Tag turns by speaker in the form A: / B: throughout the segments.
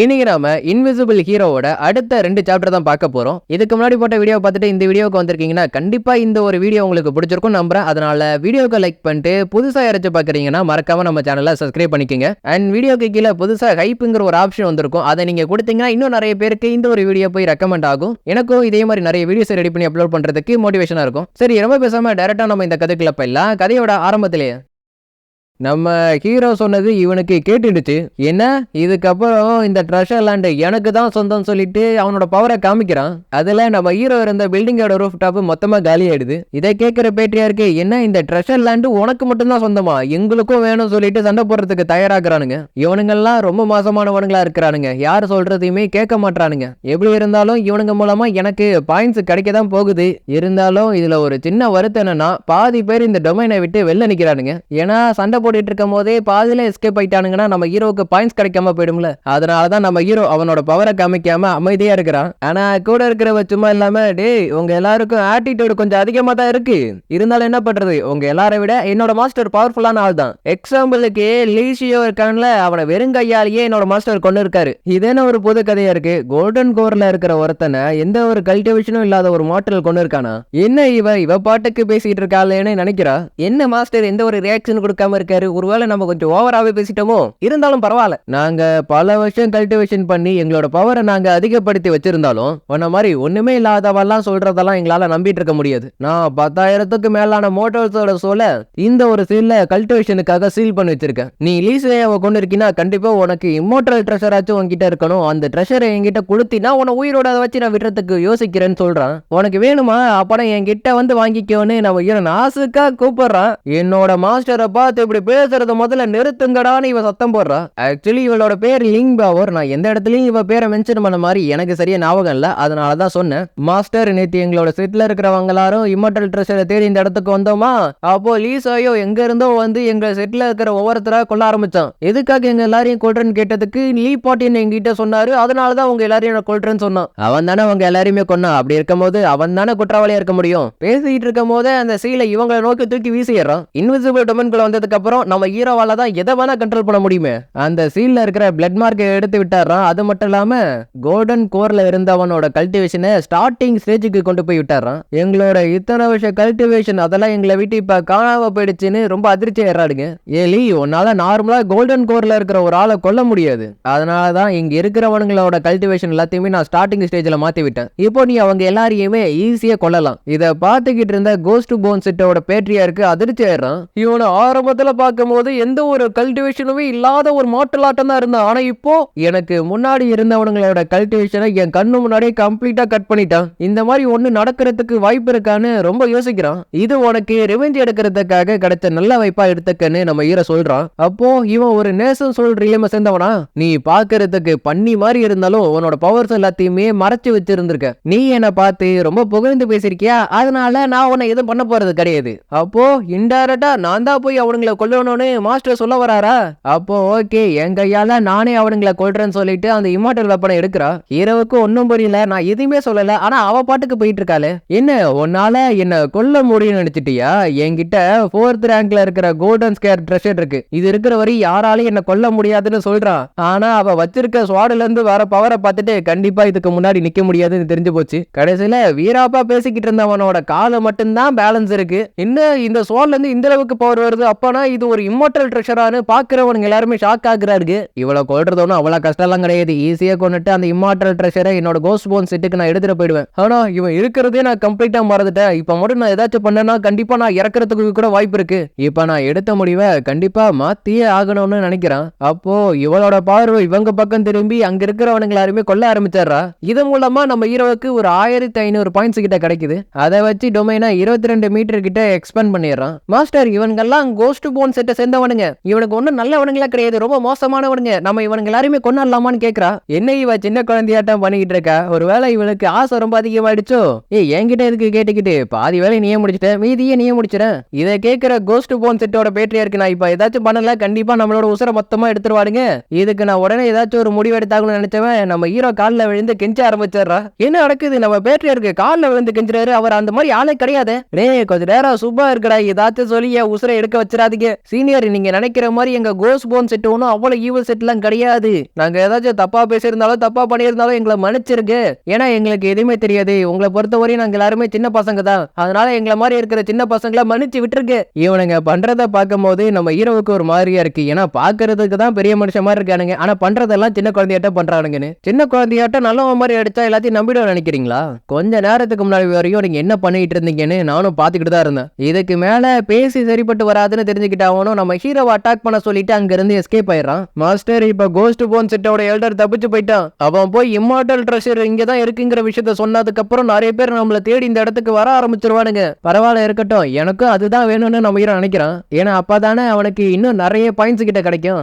A: இன்னைக்கு நாம இன்விசிபிள் ஹீரோவோட அடுத்த ரெண்டு சாப்டர் தான் பார்க்க போறோம். இதுக்கு முன்னாடி போட்ட வீடியோ பார்த்துட்டு இந்த வீடியோக்கு வந்திருக்கீங்கன்னா கண்டிப்பா இந்த ஒரு வீடியோ உங்களுக்கு பிடிச்சிருக்கும் நம்புறேன். அதனால வீடியோக்கு லைக் பண்ணிட்டு புதுசா யாராச்சும் பாக்குறீங்கன்னா மறக்காம நம்ம சேனலை சப்ஸ்கிரைப் பண்ணிக்கோங்க. அண்ட் வீடியோக்கு கீழே புதுசா ஹைப்புங்கிற ஒரு ஆப்ஷன் வந்திருக்கும். அதை நீங்க கொடுத்தீங்கன்னா இன்னும் நிறைய பேருக்கு இந்த ஒரு வீடியோ போய் ரெக்கமெண்ட் ஆகும். எனக்கும் இதே மாதிரி நிறைய வீடியோஸ் ரெடி பண்ணி அப்லோட் பண்றதுக்கு மோட்டிவேஷனா இருக்கும். சரி ரொம்ப பேசாம டேரக்டா நம்ம இந்த கதைக்குள்ள போயிடலாம். கதையோட ஆரம்பத்திலேயே. நம்ம ஹீரோ சொன்னது இவனுக்கு கேட்டுடுச்சு. என்ன? இதுக்கப்புறம் இந்த ட்ரெஷர் லேண்டு எனக்கு தான் சொந்தம் சொல்லிட்டு அவனோட பவரை காமிக்கிறான். அதுல நம்ம ஹீரோ இருந்த பில்டிங்கோட ரூஃப் டாப் மொத்தமா காலி ஆயிடுது இதை கேட்கிற பேட்டியாருக்கு என்ன இந்த ட்ரெஷர் லேண்டு உனக்கு மட்டும்தான் சொந்தமா? எங்களுக்கும் வேணும் சொல்லிட்டு சண்டை போடுறதுக்கு தயாராகிறானுங்க இவனுங்கெல்லாம் ரொம்ப மோசமானவனுங்களா இருக்கிறானுங்க. யார் சொல்றதையுமே கேட்க மாட்டானுங்க எப்படி இருந்தாலும் இவனுங்க மூலமா எனக்கு பாயிண்ட்ஸ் கிடைக்க தான் போகுது. இருந்தாலும் இதுல ஒரு சின்ன வருத்தம் என்னன்னா பாதி பேர் இந்த டொமைனை விட்டு வெளில நிக்கிறானுங்க. ஏன்னா சண்டை போட்டுட்டு இருக்கும் போதே பாதியில எஸ்கேப் ஆயிட்டானுங்கன்னா நம்ம ஹீரோக்கு பாயிண்ட்ஸ் கிடைக்காம போயிடும்ல. அதனால தான் நம்ம ஹீரோ அவனோட பவரை காமிக்காம அமைதியா இருக்கிறான். ஆனா கூட இருக்கிறவ சும்மா இல்லாம டே உங்க எல்லாருக்கும் ஆட்டிடியூடு கொஞ்சம் அதிகமா தான் இருக்கு. இருந்தாலும் என்ன பண்றது? உங்க எல்லாரை விட என்னோட மாஸ்டர் பவர்ஃபுல்லான ஆள் தான். எக்ஸாம்பிளுக்கு லீஷியோ இருக்கான்ல அவனை வெறுங்கையாலேயே என்னோட மாஸ்டர் கொண்டு இருக்காரு. இதேன ஒரு புது கதையா இருக்கு? கோல்டன் கோர்ல இருக்கிற ஒருத்தனை எந்த ஒரு கல்டிவேஷனும் இல்லாத ஒரு மாட்டல் கொண்டு இருக்கானா? என்ன இவ இவ பாட்டுக்கு பேசிட்டு இருக்காளேன்னு நினைக்கிறா? என்ன மாஸ்டர் எந்த ஒரு ரியாக்ஷன் கொடுக்காம இருக்காரு ஒருவேளை நம்ம கொஞ்சம் ஓவராவே பேசிட்டோமோ? இருந்தாலும் பரவாயில்ல. நாங்க பல வருஷம் கல்டிவேஷன் பண்ணி எங்களோட பவரை நாங்க அதிகப்படுத்தி வச்சிருந்தாலும் உன்ன மாதிரி ஒண்ணுமே இல்லாதவெல்லாம் சொல்றதெல்லாம் எங்களால நம்பிட்டு இருக்க முடியாது. நான் பத்தாயிரத்துக்கு மேலான மோட்டர்ஸோட சோல இந்த ஒரு சீல்ல கல்டிவேஷனுக்காக சீல் பண்ணி வச்சிருக்கேன். நீ லீசையாவை கொண்டு இருக்கீன்னா கண்டிப்பா உனக்கு இம்மோட்டல் ட்ரெஷராச்சும் உங்ககிட்ட இருக்கணும். அந்த ட்ரெஷரை என்கிட்ட கொடுத்தினா உன உயிரோட வச்சு நான் விடுறதுக்கு யோசிக்கிறேன்னு சொல்றான். உனக்கு வேணுமா? அப்படம் என்கிட்ட வந்து வாங்கிக்கோன்னு நம்ம இவன் நாசுக்கா கூப்பிடுறான். என்னோட மாஸ்டரை பார்த்து இப்படி பேசுறத முதல்ல நிறுத்துங்கடான்னு இவ சத்தம் போடுறா. ஆக்சுவலி இவளோட பேர் லிங் பவர் நான் எந்த இடத்துலயும் இவ பேரை மென்ஷன் பண்ண மாதிரி எனக்கு சரியா ஞாபகம் இல்ல. அதனால தான் சொன்னேன். மாஸ்டர் நேத்து எங்களோட செட்ல இருக்கிறவங்க எல்லாரும் இம்மோட்டல் ட்ரெஸ்ஸரை தேடி இந்த இடத்துக்கு வந்தோமா? அப்போ லீசாயோ எங்க இருந்தோ வந்து எங்க செட்ல இருக்கிற ஒவ்வொருத்தரா கொள்ள ஆரம்பிச்சான். எதுக்காக எங்க எல்லாரையும் கொள்றேன்னு கேட்டதுக்கு லீ பாட்டின் எங்கிட்ட சொன்னாரு. அதனாலதான் உங்க எல்லாரையும் கொள்றேன்னு சொன்னான். அவன் தானே அவங்க எல்லாரையுமே கொன்னான். அப்படி இருக்கும்போது அவன் தானே குற்றவாளியா இருக்க முடியும். பேசிட்டு இருக்கும் போதே அந்த சீலை இவங்களை நோக்கி தூக்கி வீசிடுறான். இன்விசிபிள் டொமன்குள்ள வந்ததுக்கு அப்புறம் நம்ம ஹீரோவால தான் எதை வேணா கண்ட்ரோல் பண்ண முடியுமே. அந்த சீல்ல இருக்கிற பிளட் மார்க்கை எடுத்து விட்டாரான் அது மட்டும் இல்லாம கோல்டன் கோர்ல இருந்தவனோட கல்டிவேஷனை ஸ்டார்டிங் ஸ்டேஜுக்கு கொண்டு போய் விட்டாரான் எங்களோட இத்தனை வருஷம் கல்டிவேஷன் அதெல்லாம் எங்களை விட்டு இப்ப காணாம போயிடுச்சுன்னு ரொம்ப அதிர்ச்சி ஏறாடுங்க ஏலி உன்னால நார்மலா கோல்டன் கோர்ல இருக்கிற ஒரு ஆளை கொல்ல முடியாது. அதனால தான் இங்க இருக்கிறவனுங்களோட கல்டிவேஷன் எல்லாத்தையுமே நான் ஸ்டார்டிங் ஸ்டேஜ்ல மாத்தி விட்டேன். இப்போ நீ அவங்க எல்லாரையுமே ஈஸியா கொல்லலாம். இதை பாத்துக்கிட்டு இருந்த கோஸ்ட் போன் செட்டோட பேட்ரியாருக்கு அதிர்ச்சி ஆயிடுறான். இவனை ஆரம்பத்துல பார்க்கும்போது எந்த ஒரு கல்டிவேஷனுமே இல்லாத ஒரு மாட்டலாட்டம் தான் இருந்தான் ஆனா இப்போ எனக்கு முன்னாடி இருந்தவனுங்களோட கல்டிவேஷனை என் கண்ணு முன்னாடியே கம்ப்ளீட்டா கட் பண்ணிட்டான். இந்த மாதிரி ஒண்ணு நடக்கிறதுக்கு வாய்ப்பு இருக்கான்னு ரொம்ப யோசிக்கிறான். இது உனக்கு ரிவெஞ்ச் எடுக்கிறதுக்காக கிடைச்ச நல்ல வாய்ப்பா எடுத்துக்கன்னு நம்ம ஈர சொல்றான். அப்போ இவன் ஒரு நேசம் சொல் ரிலேம சேர்ந்தவனா? நீ பாக்குறதுக்கு பண்ணி மாதிரி இருந்தாலும் உன்னோட பவர்ஸ் எல்லாத்தையுமே மறைச்சு வச்சிருந்திருக்க. நீ என்னை பார்த்து ரொம்ப புகழ்ந்து பேசியிருக்கியா? அதனால நான் உன்னை எதுவும் பண்ண போறது கிடையாது. அப்போ இன்டைரக்டா நான் தான் போய் அவனுங்களை கொல்லணும்னு மாஸ்டர் சொல்ல வராரா? அப்போ ஓகே என் கையால நானே அவனுங்களை கொல்றேன்னு சொல்லிட்டு அந்த இமாட்டல் வெப்பனை எடுக்கிறா. ஹீரோவுக்கு ஒன்றும் புரியல நான் எதுவுமே சொல்லல ஆனா அவ பாட்டுக்கு போயிட்டு இருக்காளே. என்ன உன்னால என்ன கொல்ல முடியும்னு நினைச்சிட்டியா? என்கிட்ட ஃபோர்த் ரேங்க்ல இருக்கிற கோல்டன் ஸ்கேர் ட்ரெஷர் இருக்கு. இது இருக்கிற வரை யாராலையும் என்ன கொல்ல முடியாதுன்னு சொல்றான் ஆனா அவ வச்சிருக்க ஸ்வாடுல இருந்து வர பவரை பார்த்துட்டு கண்டிப்பா இதுக்கு முன்னாடி நிக்க முடியாதுன்னு தெரிஞ்சு போச்சு. கடைசியில வீராப்பா பேசிக்கிட்டு இருந்தவனோட கால மட்டும்தான் பேலன்ஸ் இருக்கு. இன்னும் இந்த ஸ்வாட்ல இருந்து இந்த அளவுக்கு பவர் வருது அப்பனா இது ஒரு இம்மோட்டல் ட்ரெஷரானு பாக்குறவனுங்க எல்லாருமே ஷாக் ஆகுறாரு இவ்வளவு கொள்றது ஒன்றும் அவ்வளவு கஷ்டம்லாம் கிடையாது. ஈஸியா கொண்டுட்டு அந்த இம்மாட்டல் ட்ரெஷரை என்னோட கோஸ்ட் போன் செட்டுக்கு நான் எடுத்துட்டு போயிடுவேன். ஆனா இவன் இருக்கிறதே நான் கம்ப்ளீட்டாக மறந்துட்டேன். இப்போ மட்டும் நான் ஏதாச்சும் பண்ணேன்னா கண்டிப்பா நான் இறக்குறதுக்கு கூட வாய்ப்பு இருக்கு. இப்ப நான் எடுத்த முடிவை கண்டிப்பா மாத்தியே ஆகணும்னு நினைக்கிறேன். அப்போ இவளோட பார்வை இவங்க பக்கம் திரும்பி அங்க இருக்கிறவனுங்க எல்லாருமே கொல்ல ஆரம்பிச்சிடுறா? இது மூலமா நம்ம ஹீரோவுக்கு ஒரு ஆயிரத்தி ஐநூறு பாயிண்ட்ஸ் கிட்ட கிடைக்குது. அதை வச்சு டொமைனா இருபத்தி ரெண்டு மீட்டர் கிட்ட எக்ஸ்பேண்ட் பண்ணிடுறான். மாஸ்டர் இவங்கெல்லாம் கோஸ்ட் போன் செட்டை சேர்ந்தவனுங்க. இவனுக்கு ஒன்றும் நல்லவனுங்களா கிடையாது. ரொம்ப மோசமானவனுங்க. நம்ம இவனுங்க எல்லாருமே கொண்டாடலாமான்னு கேக்குறா. என்ன இவ சின்ன குழந்தையாட்டம் பண்ணிக்கிட்டு இருக்கா? ஒருவேளை இவனுக்கு ஆசை ரொம்ப அதிகமாயிடுச்சோ? ஏ என்கிட்ட இருக்கு கேட்டுக்கிட்டு? பாதி வேலை நீயே முடிச்சிட்டேன். மீதியே நீயே முடிச்சிடேன் இதை கேட்கிற கோஸ்ட் போன் செட்டோட பேட்டரியா இருக்கு. நான் இப்ப ஏதாச்சும் பண்ணல கண்டிப்பா நம்மளோட உசுரை மொத்தமா எடுத்துருவாடுங்க இதுக்கு நான் உடனே ஏதாச்சும் ஒரு முடிவு எடுத்தாங்கன்னு நினைச்சவன் நம்ம ஹீரோ காலில் விழுந்து கெஞ்ச ஆரம்பிச்சிடுறா. என்ன நடக்குது? நம்ம பேட்டரியா இருக்கு. காலில் விழுந்து கெஞ்சுறாரு. அவர் அந்த மாதிரி ஆளே கிடையாது. டேய் கொஞ்ச நேரம் சும்மா இருக்கடா ஏதாச்சும் சொல்லி என் உசுரை எடுக்க வச்சிடாதீங்க. சீனியர் நீங்க நினைக்கிற மாதிரி எங்க கோஸ் போன் செட் ஒன்றும் அவ்வளவு ஈவல் செட்லாம் கிடையாது. நாங்க ஏதாச்சும் தப்பா பேசியிருந்தாலும் தப்பா பண்ணியிருந்தாலும் எங்களை மன்னிச்சிருங்க. ஏன்னா எங்களுக்கு எதுவுமே தெரியாது. உங்களை பொறுத்தவரையும் நாங்க எல்லாருமே சின்ன பசங்க தான். அதனால எங்களை மாதிரி இருக்கிற சின்ன பசங்களை மன்னிச்சு விட்டுருங்க. இவனுங்க பண்றத பார்க்கும்போது நம்ம ஹீரோவுக்கு ஒரு மாதிரியா இருக்கு. ஏன்னா பாக்குறதுக்கு தான் பெரிய மனுஷன் மாதிரி இருக்கானுங்க. ஆனா பண்றதெல்லாம் சின்ன குழந்தையாட்ட பண்றானுங்கன்னு. சின்ன குழந்தையாட்டம் நல்லவன் மாதிரி அடிச்சா எல்லாத்தையும் நம்பிட நினைக்கிறீங்களா? கொஞ்ச நேரத்துக்கு முன்னாடி வரையும் நீங்க என்ன பண்ணிட்டு இருந்தீங்கன்னு நானும் பாத்துக்கிட்டு தான் இருந்தேன். இதுக்கு மேல பேசி சரிப்பட்டு வராதுன்னு அவனும் நம்ம ஹீரோவை அட்டாக் பண்ண சொல்லிட்டு அங்கிருந்து எஸ்கேப் ஆயிடுறான். மாஸ்டர் இப்ப கோஸ்ட் போன் செட்டோட எல்டர் தப்பிச்சு போயிட்டான். அவன் போய் இம்மார்டல் ட்ரெஷர் இங்க தான் இருக்குங்கிற விஷயத்த சொன்னதுக்கு அப்புறம் நிறைய பேர் நம்மள தேடி இந்த இடத்துக்கு வர ஆரம்பிச்சிருவானுங்க. பரவாயில்ல இருக்கட்டும். எனக்கும் அதுதான் வேணும்னு நம்ம ஹீரோ நினைக்கிறான். ஏன்னா அப்பதானே அவனுக்கு இன்னும் நிறைய பாயிண்ட்ஸ் கிட்ட கிடைக்கும்.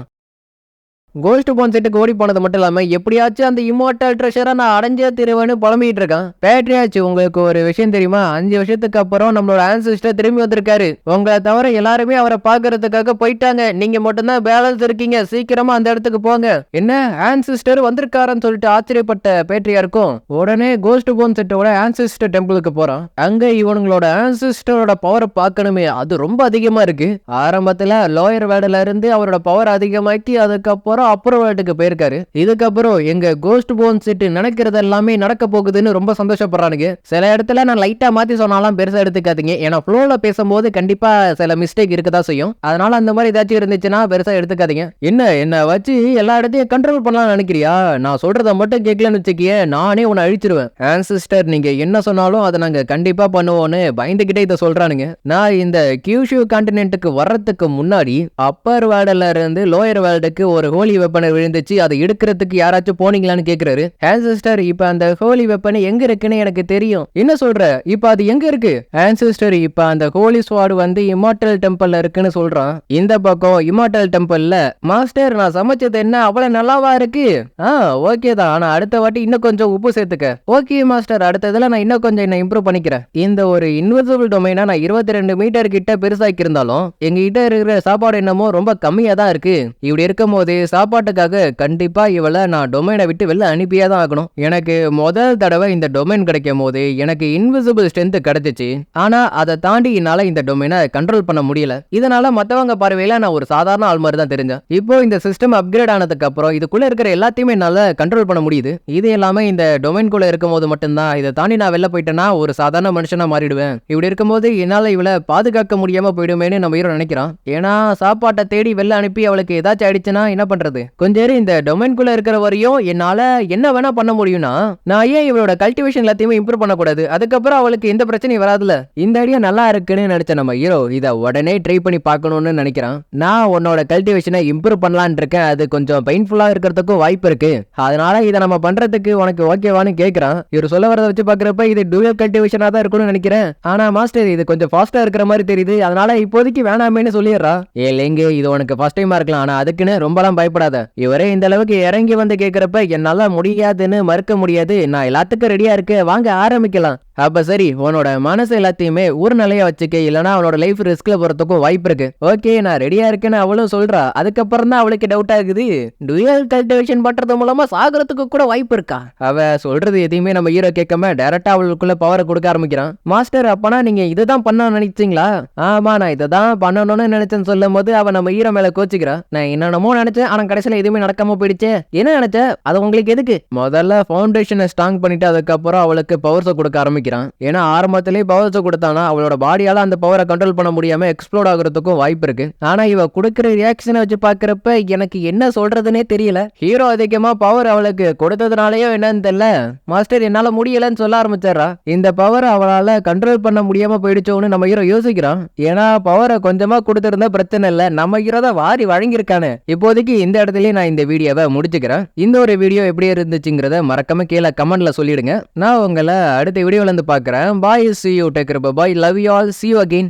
A: கோஸ்ட் போன் செட்டுக்கு ஓடி போனது மட்டும் இல்லாமல் எப்படியாச்சும் அந்த இம்மோட்டல் ட்ரெஷரை நான் அடைஞ்சே திருவேன்னு புலம்பிட்டு இருக்கேன். பேட்ரியாச்சு உங்களுக்கு ஒரு விஷயம் தெரியுமா? அஞ்சு வருஷத்துக்கு அப்புறம் நம்மளோட ஆன்சிஸ்டர் திரும்பி வந்திருக்காரு. உங்களை தவிர எல்லாருமே அவரை பார்க்கறதுக்காக போயிட்டாங்க. நீங்க மட்டும்தான் பேலன்ஸ் இருக்கீங்க. சீக்கிரமா அந்த இடத்துக்கு போங்க. என்ன? ஆன்சிஸ்டர் வந்திருக்காருன்னு சொல்லிட்டு ஆச்சரியப்பட்ட பேட்ரியா இருக்கும் உடனே கோஸ்ட் போன் செட்டோட ஆன்சிஸ்டர் டெம்பிளுக்கு போறான். அங்க இவனுங்களோட ஆன்சிஸ்டரோட பவரை பார்க்கணுமே. அது ரொம்ப அதிகமா இருக்கு. ஆரம்பத்துல லோயர் வேர்டுல இருந்து அவரோட பவர் அதிகமாக்கி அதுக்கப்புறம் அப்புறம் வேர்டுக்கு போயிருக்காரு. இதுக்கப்புறம் எங்க கோஸ்ட் போன் செட்டு நினைக்கிறது எல்லாமே நடக்க போகுதுன்னு ரொம்ப சந்தோஷப்படுறானுங்க. சில இடத்துல நான் லைட்டா மாத்தி சொன்னாலும் பெருசா எடுத்துக்காதீங்க. ஏன்னா ஃப்ளோல பேசும்போது கண்டிப்பா சில மிஸ்டேக் இருக்கதா செய்யும். அதனால அந்த மாதிரி ஏதாச்சும் இருந்துச்சுன்னா பெருசா எடுத்துக்காதீங்க. என்ன என்ன வச்சு எல்லா இடத்தையும் கண்ட்ரோல் பண்ணலாம்னு நினைக்கிறியா? நான் சொல்றத மட்டும் கேட்கலன்னு வச்சுக்கிய நானே உன்னை அழிச்சிருவேன். ஆன்சிஸ்டர் நீங்க என்ன சொன்னாலும் அதை நாங்க கண்டிப்பா பண்ணுவோம்னு பயந்துகிட்டே இதை சொல்றானுங்க. நான் இந்த கியூஷு கான்டினென்ட்டுக்கு வர்றதுக்கு முன்னாடி அப்பர் வேர்ல்டுல இருந்து லோயர் வேர்ல்டுக்கு ஒரு ஹோலி வெப்பனை விழுந்துச்சு. அதை எடுக்கிறதுக்கு யாராச்சும் போனீங்களான்னு கேக்குறாரு. ஆன்சிஸ்டர் இப்ப அந்த ஹோலி வெப்பன் எங்க இருக்குன்னு எனக்கு தெரியும். என்ன சொல்ற? இப்ப அது எங்க இருக்கு? ஆன்சிஸ்டர் இப்ப அந்த ஹோலி ஸ்வாடு வந்து இமார்டல் டெம்பிள்ல இருக்குன்னு சொல்றான். இந்த பக்கம் இமார்டல் டெம்பிள்ல மாஸ்டர் நான் சமைச்சது என்ன? அவ்வளவு நல்லாவா இருக்கு? ஆ ஓகே தான். ஆனா அடுத்த வாட்டி இன்னும் கொஞ்சம் உப்பு சேர்த்துக்க. ஓகே மாஸ்டர் அடுத்ததுல நான் இன்னும் கொஞ்சம் என்ன இம்ப்ரூவ் பண்ணிக்கிறேன். இந்த ஒரு இன்விசிபிள் டொமைனா நான் இருபத்தி ரெண்டு மீட்டர் கிட்ட பெருசாக்கி இருந்தாலும் எங்க கிட்ட இருக்கிற சாப்பாடு என்னமோ ரொம்ப கம்மியா தான் இருக்கு. இப்படி இருக்கும் போது சாப்பாட்டுக்காக கண்டிப்பாக இவளை நான் டொமைனை விட்டு வெளில அனுப்பியே தான் ஆகணும். எனக்கு முதல் தடவை இந்த டொமைன் கிடைக்கும் போது எனக்கு இன்விசிபிள் ஸ்ட்ரென்த் கிடைச்சிச்சு. ஆனால் அதை தாண்டி என்னால் இந்த டொமைனை கண்ட்ரோல் பண்ண முடியல. இதனால மற்றவங்க பார்வையில் நான் ஒரு சாதாரண ஆள் மாதிரி தான் தெரிஞ்சேன். இப்போ இந்த சிஸ்டம் அப்கிரேட் ஆனதுக்கு அப்புறம் இதுக்குள்ள இருக்கிற எல்லாத்தையுமே என்னால் கண்ட்ரோல் பண்ண முடியுது. இது எல்லாமே இந்த டொமைன்குள்ளே இருக்கும் போது மட்டும்தான். இதை தாண்டி நான் வெளில போயிட்டேன்னா ஒரு சாதாரண மனுஷனாக மாறிடுவேன். இப்படி இருக்கும்போது என்னால் இவளை பாதுகாக்க முடியாமல் போயிடுமேன்னு நம்ம ஹீரோ நினைக்கிறான். ஏன்னா சாப்பாட்டை தேடி வெளில அனுப்பி அவளுக்கு ஏதாச்சும் ஆயிடுச்சுன்னா என்ன பண்ணுறது பண்றது கொஞ்ச நேரம் இந்த டொமைன்குள்ள இருக்கிற வரையும் என்னால என்ன வேணா பண்ண முடியும்னா நான் ஏன் இவளோட கல்டிவேஷன் எல்லாத்தையுமே இம்ப்ரூவ் பண்ணக்கூடாது? அதுக்கப்புறம் அவளுக்கு எந்த பிரச்சனையும் வராதுல இந்த ஐடியா நல்லா இருக்குன்னு நினைச்ச நம்ம ஹீரோ இதை உடனே ட்ரை பண்ணி பார்க்கணும்னு நினைக்கிறான். நான் உன்னோட கல்டிவேஷனை இம்ப்ரூவ் பண்ணலான் இருக்கேன். அது கொஞ்சம் பெயின்ஃபுல்லா இருக்கிறதுக்கும் வாய்ப்பு இருக்கு. அதனால இதை நம்ம பண்றதுக்கு உனக்கு ஓகேவான்னு கேட்கறான் இவர் சொல்ல வரதை வச்சு பாக்குறப்ப இது டூயல் கல்டிவேஷனா தான் இருக்கும்னு நினைக்கிறேன். ஆனா மாஸ்டர் இது கொஞ்சம் ஃபாஸ்டா இருக்கிற மாதிரி தெரியுது. அதனால இப்போதைக்கு வேணாமேன்னு சொல்லிடுறா. ஏ லேங்க இது உனக்கு ஃபர்ஸ்ட் டைமா இருக்கலாம். ஆனா அதுக்குன்னு ரொம்பலாம் பயப்பட கவலைப்படாத இவரே இந்த அளவுக்கு இறங்கி வந்து கேக்குறப்ப என்னால முடியாதுன்னு மறுக்க முடியாது. நான் எல்லாத்துக்கும் ரெடியா இருக்க வாங்க ஆரம்பிக்கலாம். அப்ப சரி உன்னோட மனசு எல்லாத்தையுமே ஒரு நிலையா வச்சுக்க. இல்லனா அவனோட லைஃப் ரிஸ்க்ல போறதுக்கும் வாய்ப்பு இருக்கு. ஓகே நான் ரெடியா இருக்கேன்னு அவளும் சொல்றா. அதுக்கப்புறம் தான் அவளுக்கு டவுட் ஆகுது. டுயல் கல்டிவேஷன் பண்றது மூலமா சாகுறதுக்கு கூட வாய்ப்பு இருக்கா? அவ சொல்றது எதையுமே நம்ம ஹீரோ கேட்காம டைரக்டா அவளுக்குள்ள பவரை கொடுக்க ஆரம்பிக்கிறான். மாஸ்டர் அப்பனா நீங்க இதுதான் பண்ண நினைச்சீங்களா? ஆமா நான் இதை தான் பண்ணணும்னு நினைச்சேன்னு சொல்லும் போது அவ நம்ம ஹீரோ மேல கோச்சிக்கிறா. நான் என்னென்னமோ நினைச்சேன் ஆனா கடைசியில எதுவுமே நடக்காம போயிடுச்சு? என்ன நினைச்ச? அது உங்களுக்கு எதுக்கு? முதல்ல ஃபவுண்டேஷனை ஸ்ட்ராங் பண்ணிட்டு அதுக்கப்புறம் அவளுக்கு பவர்ஸை கொடுக்க ஆரம்பிக்கிறான். ஏன்னா ஆரம்பத்திலேயே பவர்ஸை கொடுத்தானா அவளோட பாடியால அந்த பவரை கண்ட்ரோல் பண்ண முடியாம எக்ஸ்ப்ளோர் ஆகுறதுக்கும் வாய்ப்பு இருக்கு. ஆனா இவ கொடுக்குற ரியாக்ஷனை வச்சு பாக்குறப்ப எனக்கு என்ன சொல்றதுனே தெரியல. ஹீரோ அதிகமா பவர் அவளுக்கு கொடுத்ததுனாலயோ என்னன்னு தெரியல. மாஸ்டர் என்னால முடியலன்னு சொல்ல ஆரம்பிச்சிடுறா. இந்த பவர் அவளால கண்ட்ரோல் பண்ண முடியாம போயிடுச்சோன்னு நம்ம ஹீரோ யோசிக்கிறான். ஏன்னா பவரை கொஞ்சமா கொடுத்திருந்தா பிரச்சனை இல்ல. நம்ம ஹீரோ தான் வாரி வழங்கியிருக்கானு. இப்போதைக்கு இந்த இடத்துலயே நான் இந்த வீடியோவை முடிச்சுக்கிறேன். இந்த ஒரு வீடியோ எப்படி இருந்துச்சுங்கிறத மறக்காம கீழே கமெண்ட்ல சொல்லிடுங்க. நான் உங்களை அடுத்த வீடியோல இருந்து பாக்குறேன் bye see you take bye love you all see you again